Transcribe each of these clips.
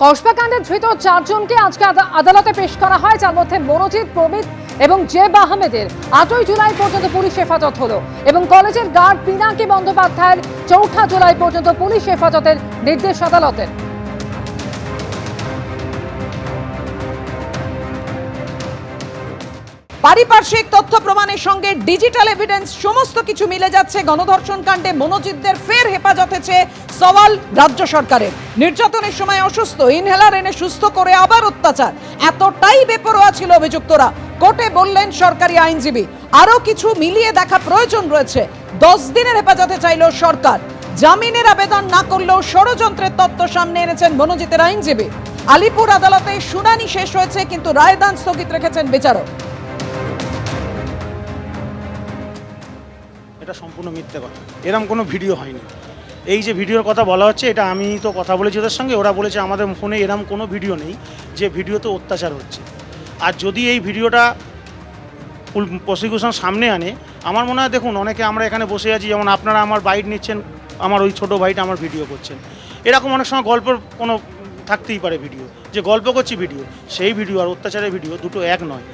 কসবাকাণ্ডে ধৃত চারজনকে আজকে আদা- আদালতে পেশ করা হয়, যার মধ্যে মনোজিৎ, প্রমিত এবং জেব আহমেদের আটই জুলাই পর্যন্ত পুলিশ হেফাজত হলো এবং কলেজের গার্ড পিনাকি বন্দ্যোপাধ্যায়ের চৌঠা জুলাই পর্যন্ত পুলিশ হেফাজতের নির্দেশ আদালতের। পারিপার্শ্বিক তথ্য প্রমাণের সঙ্গে ডিজিটাল এভিডেন্স সমস্ত কিছু মিলে যাচ্ছে। গণধর্ষণ কাণ্ডে মনোজিতদের ফের হেফাজতে চেয়ে সওয়াল রাজ্য সরকারের। নির্যাতনের সময় অসুস্থ ইনহেলার এনে সুস্থ করে আবার অত্যাচার। এতটাই বেপরোয়া ছিল অভিযুক্তরা। কোর্টে বললেন সরকারি আইনজীবী আরও কিছু মিলিয়ে দেখা প্রয়োজন রয়েছে। দশ দিনের হেফাজতে চাইল সরকার। জামিনের আবেদন না করলেও ষড়যন্ত্রের তত্ত্ব সামনে এনেছেন মনোজিতের আইনজীবী। আলিপুর আদালতে শুনানি শেষ হয়েছে, কিন্তু রায়দান স্থগিত রেখেছেন বিচারক। এটা সম্পূর্ণ মিথ্যে কথা। এরম কোনো ভিডিও হয়নি। এই যে ভিডিওর কথা বলা হচ্ছে, এটা আমি তো কথা বলেছি ওদের সঙ্গে, ওরা বলেছে আমাদের ফোনে এরম কোনো ভিডিও নেই যে ভিডিওতে অত্যাচার হচ্ছে। আর যদি এই ভিডিওটা প্রসিকিউশন সামনে আনে, আমার মনে হয় দেখুন, অনেকে আমরা এখানে বসে আছি, যেমন আপনারা আমার বাইট নিচ্ছেন, আমার ওই ছোটো বাইট আমার ভিডিও করছেন। এরকম অনেক সময় গল্পের কোনো থাকতেই পারে ভিডিও, যে গল্প করছি ভিডিও, সেই ভিডিও আর অত্যাচারের ভিডিও দুটো এক নয়।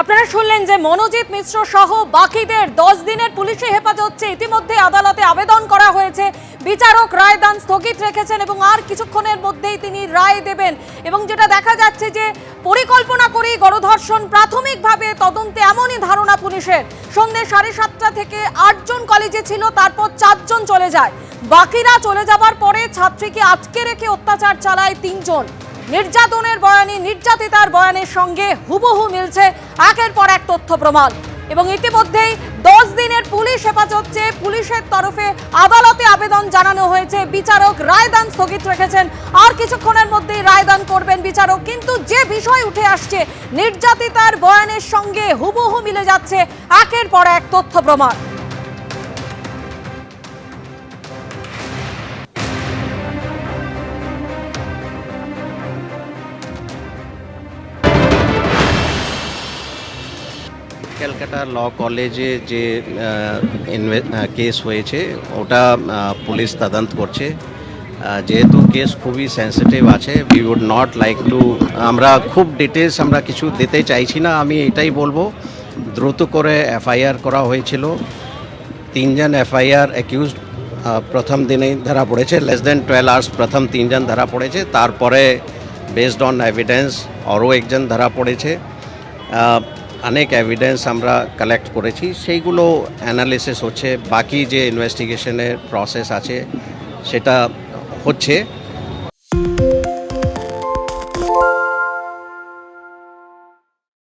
আপনারা শুনলেন যে মনোজিৎ মিশ্র সহ বাকিদের দশ দিনের পুলিশি হেফাজত হচ্ছে ইতিমধ্যে আদালতে আবেদন করা হয়েছে। বিচারক রায়দান স্থগিত রেখেছেন এবং আর কিছুক্ষণের মধ্যেই তিনি রায় দেবেন। এবং যেটা দেখা যাচ্ছে যে পরিকল্পনা করেই গণধর্ষণ প্রাথমিকভাবে তদন্তে এমনই ধারণা পুলিশের। সন্ধ্যে সাড়ে সাতটা থেকে আটজন কলেজে ছিল, তারপর চারজন চলে যায়। বাকিরা চলে যাবার পরে ছাত্রীকে আটকে রেখে অত্যাচার চালায় তিনজন। নির্যাতনের বয়ানে, নির্যাতিতার বয়ানের সঙ্গে হুবহু মিলছে একের পর এক তথ্য প্রমাণ। এবং ইতিমধ্যেই দশ দিনের পুলিশ হেফাজত চেয়ে পুলিশের তরফে আদালতে আবেদন জানানো হয়েছে। বিচারক রায়দান স্থগিত রেখেছেন। আর কিছুক্ষণের মধ্যেই রায়দান করবেন বিচারক। কিন্তু যে বিষয় উঠে আসছে, নির্যাতিতার বয়ানের সঙ্গে হুবহু মিলে যাচ্ছে একের পর এক তথ্য প্রমাণ। ক্যালকাটা ল কলেজে যে কেস হয়েছে, ওটা পুলিশ তদন্ত করছে। যেহেতু কেস খুবই সেন্সিটিভ আছে we would not like to আমরা খুব ডিটেলস আমরা কিছু দিতে চাইছি না, আমি এটাই বলব। দ্রুত করে এফআইআর করা হয়েছিল। তিনজন এফআইআর অ্যাকিউজ প্রথম দিনেই ধরা পড়েছে লেস দেন টুয়েলভ আওয়ার্স প্রথম তিনজন ধরা পড়েছে। তারপরে বেসড অন এভিডেন্স আরও একজন ধরা পড়েছে। অনেক এভিডেন্স আমরা কালেক্ট করেছি। সেইগুলো অ্যানালিসিস হচ্ছে, বাকি যে ইনভেস্টিগেশনের প্রসেস আছে, সেটা হচ্ছে।